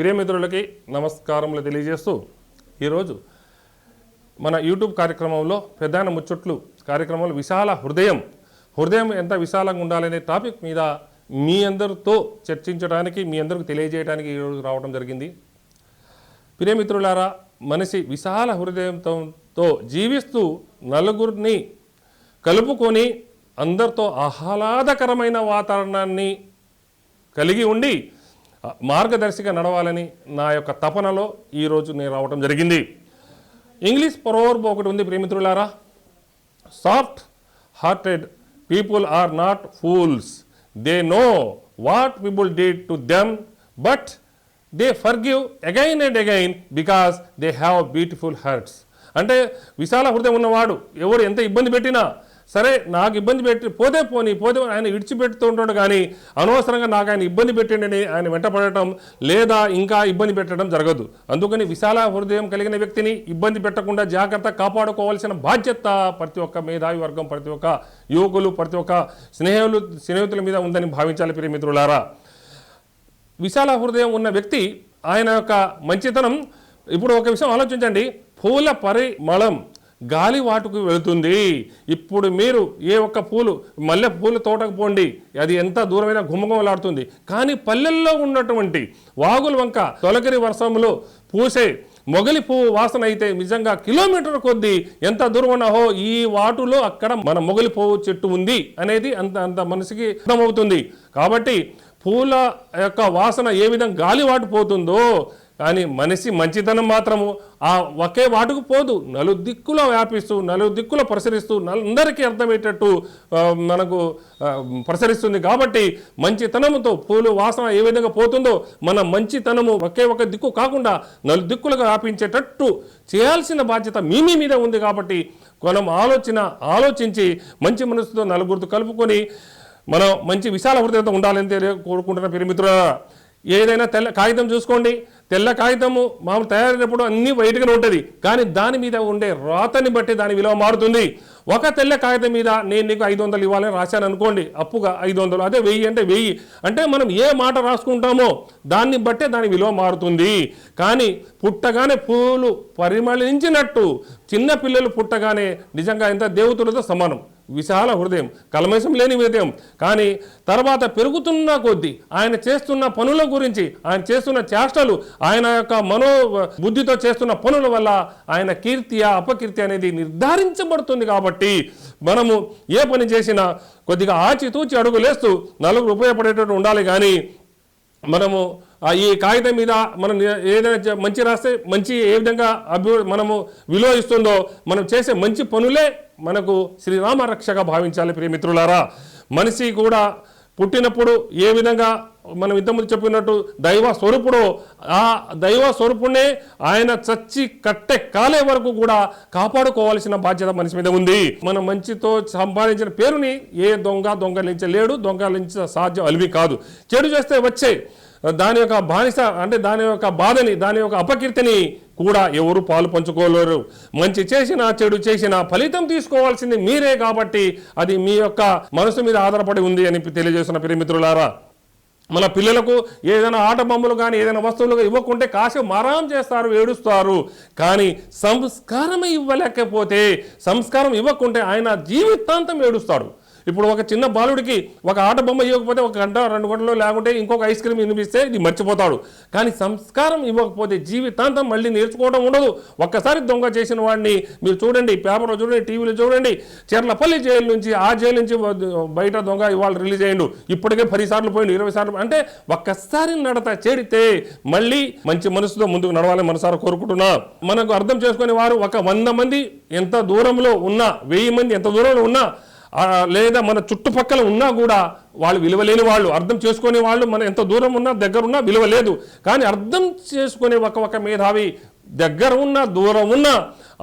ప్రియమిత్రులకి నమస్కారములు తెలియజేస్తూ ఈరోజు మన యూట్యూబ్ కార్యక్రమంలో ప్రధాన ముచ్చట్లు కార్యక్రమంలో విశాల హృదయం. హృదయం ఎంత విశాలంగా ఉండాలనే టాపిక్ మీద మీ అందరితో చర్చించడానికి మీ అందరికి తెలియజేయడానికి ఈరోజు రావడం జరిగింది. ప్రియమిత్రులారా మనిషి విశాల హృదయంతో జీవిస్తూ నలుగురిని కలుపుకొని అందరితో ఆహ్లాదకరమైన వాతావరణాన్ని కలిగి ఉండి మార్గదర్శిగా నడవాలని నా యొక్క తపనలో ఈరోజు నేను రావడం జరిగింది. ఇంగ్లీష్ ప్రవర్బ్ ఒకటి ఉంది ప్రేమిత్రులారా soft hearted people are not fools they know what people did to them but they forgive again and again because they have beautiful hearts అంటే విశాల హృదయం ఉన్నవాడు ఎవరు ఎంత ఇబ్బంది పెట్టినా సరే నాకు ఇబ్బంది పెట్టి పోతే పోని పోతే ఆయన విడిచిపెడుతూ ఉంటాడు కానీ అనవసరంగా నాకు ఆయన ఇబ్బంది పెట్టండి ఆయన వెంటపడటం లేదా ఇంకా ఇబ్బంది పెట్టడం జరగదు. అందుకని విశాల హృదయం కలిగిన వ్యక్తిని ఇబ్బంది పెట్టకుండా జాగ్రత్త కాపాడుకోవాల్సిన బాధ్యత ప్రతి ఒక్క మేధావి వర్గం ప్రతి ఒక్క యువకులు ప్రతి ఒక్క స్నేహితులు స్నేహితుల మీద ఉందని భావించాలి ప్రియమిత్రులారా విశాల హృదయం ఉన్న వ్యక్తి ఆయన యొక్క మంచితనం ఇప్పుడు ఒక విషయం ఆలోచించండి. పూల పరిమళం గాలి వాటుకు వెళుతుంది. ఇప్పుడు మీరు ఏ ఒక్క పూలు మల్లె పూల తోటకు పోండి. అది ఎంత దూరమైనా గుమ్మగుమలాడుతుంది కానీ పల్లెల్లో ఉన్నటువంటి వాగుల వంక తొలకరి వర్షంలో పూసే మొగలి పువ్వు వాసన అయితే నిజంగా కిలోమీటర్ కొద్దీ ఎంత దూరం ఉన్నాహో ఈ వాటులో అక్కడ మన మొగలి పువ్వు చెట్టు ఉంది అనేది అంత అంత మనసుకి అర్థమవుతుంది. కాబట్టి పూల యొక్క వాసన ఏ విధంగా గాలి వాటు పోతుందో కానీ మనిషి మంచితనం మాత్రము ఆ ఒకే వాటుకు పోదు. నలు దిక్కులో వ్యాపిస్తూ నలు దిక్కులో ప్రసరిస్తూ అందరికీ అర్థమయ్యేటట్టు మనకు ప్రసరిస్తుంది. కాబట్టి మంచితనముతో పూలు వాసన ఏ విధంగా పోతుందో మన మంచితనము ఒకే ఒక దిక్కు కాకుండా నలు దిక్కులుగా వ్యాపించేటట్టు చేయాల్సిన బాధ్యత మీ మీ మీద ఉంది కాబట్టి మనం ఆలోచన ఆలోచించి మంచి మనసుతో నలుగురితో కలుపుకొని మనం మంచి విశాల హృదయత ఉండాలని తెలియ కోరుకుంటున్న పిరిమిత్రుల ఏదైనా తెల్ల కాగితం చూసుకోండి. తెల్ల కాగితము మామూలు తయారైనప్పుడు అన్నీ వైట్గానే ఉంటుంది కానీ దాని మీద ఉండే రాతని బట్టి దాని విలువ మారుతుంది. ఒక తెల్ల కాగితం మీద నేను నీకు ఐదు వందలు ఇవ్వాలని రాశాను అనుకోండి అప్పుగా ఐదు వందలు అదే వెయ్యి అంటే వెయ్యి. అంటే మనం ఏ మాట రాసుకుంటామో దాన్ని బట్టే దాని విలువ మారుతుంది. కానీ పుట్టగానే పూలు పరిమళించినట్టు చిన్న పిల్లలు పుట్టగానే నిజంగా ఎంత దేవతలతో సమానం. విశాల హృదయం కలమేశం లేని హృదయం. కానీ తర్వాత పెరుగుతున్న కొద్దీ ఆయన చేస్తున్న పనుల గురించి ఆయన చేస్తున్న చేష్టలు ఆయన యొక్క మనో బుద్ధితో చేస్తున్న పనుల వల్ల ఆయన కీర్తి అపకీర్తి అనేది నిర్ధారించబడుతుంది కాబట్టి మనము ఏ పని చేసినా కొద్దిగా ఆచితూచి అడుగులేస్తూ నలుగురు ఉపయోగపడేటట్టు ఉండాలి. కానీ మనము ఈ కాగితం మీద మనం ఏదైనా మంచి రాస్తే మంచి ఏ విధంగా అభి మనము విలువ ఇస్తుందో మనం చేసే మంచి పనులే మనకు శ్రీరామ రక్షగా భావించాలి ప్రియమిత్రులారా మనిషి కూడా పుట్టినప్పుడు ఏ విధంగా మనం ఇంతకుముందు చెప్పినట్టు దైవ స్వరూపుడు ఆ దైవ స్వరూపుణ్ణే ఆయన చచ్చి కట్టె కాలే వరకు కూడా కాపాడుకోవాల్సిన బాధ్యత మనిషి మీద ఉంది. మనం మంచితో సంపాదించిన పేరుని ఏ దొంగ దొంగలించలేడు దొంగలించ సాధ్యం అలివి కాదు. చెడు చేస్తే వచ్చే దాని యొక్క బానిస అంటే దాని యొక్క బాధని దాని యొక్క అపకీర్తిని కూడా ఎవరు పాలు పంచుకోలేరు. మంచి చేసిన చెడు చేసిన ఫలితం తీసుకోవాల్సింది మీరే కాబట్టి అది మీ యొక్క మనసు మీద ఆధారపడి ఉంది అని తెలియజేస్తున్న ప్రియమిత్రులారా మన పిల్లలకు ఏదైనా ఆట బొమ్మలు కానీ ఏదైనా వస్తువులు ఇవ్వకుంటే కాసేపు మారాం చేస్తారు ఏడుస్తారు. కానీ సంస్కారం ఇవ్వలేకపోతే సంస్కారం ఇవ్వకుంటే ఆయన జీవితాంతం ఏడుస్తాడు. ఇప్పుడు ఒక చిన్న బాలుడికి ఒక ఆట బొమ్మ ఇవ్వకపోతే ఒక గంట రెండు గంటలు లేకుంటే ఇంకొక ఐస్ క్రీమ్ వినిపిస్తే ఇది మర్చిపోతాడు. కానీ సంస్కారం ఇవ్వకపోతే జీవితాంతం మళ్ళీ నేర్చుకోవడం ఉండదు. ఒక్కసారి దొంగ చేసిన వాడిని మీరు చూడండి పేపర్లో చూడండి టీవీలో చూడండి చెర్లపల్లి జైలు నుంచి ఆ జైలు నుంచి బయట దొంగ ఇవాళ రిలీజ్ అయ్యిండు. ఇప్పటికే పది సార్లు పోయిండు ఇరవై సార్లు అంటే ఒక్కసారి నడత చేడితే మళ్ళీ మంచి మనసుతో ముందుకు నడవాలని మనసారా కోరుకుంటున్నా. మనకు అర్థం చేసుకునే వారు ఒక వంద మంది ఎంత దూరంలో ఉన్నా వెయ్యి మంది ఎంత దూరంలో ఉన్నా లేదా మన చుట్టుపక్కల ఉన్నా కూడా వాళ్ళు విలువలేని వాళ్ళు అర్థం చేసుకునే వాళ్ళు మన ఎంత దూరం ఉన్నా దగ్గర ఉన్నా విలువ లేదు కానీ అర్థం చేసుకునే ఒక ఒక మేధావి దగ్గర ఉన్న దూరం ఉన్న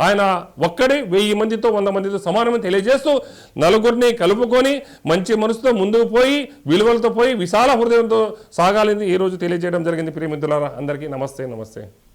ఆయన ఒక్కడే వెయ్యి మందితో వంద మందితో సమానమని తెలియజేస్తూ నలుగురిని కలుపుకొని మంచి మనసుతో ముందుకు పోయి విలువలతో పోయి విశాల హృదయంతో సాగాలని ఈరోజు తెలియజేయడం జరిగింది. ప్రియమిత్రులారా అందరికీ నమస్తే నమస్తే.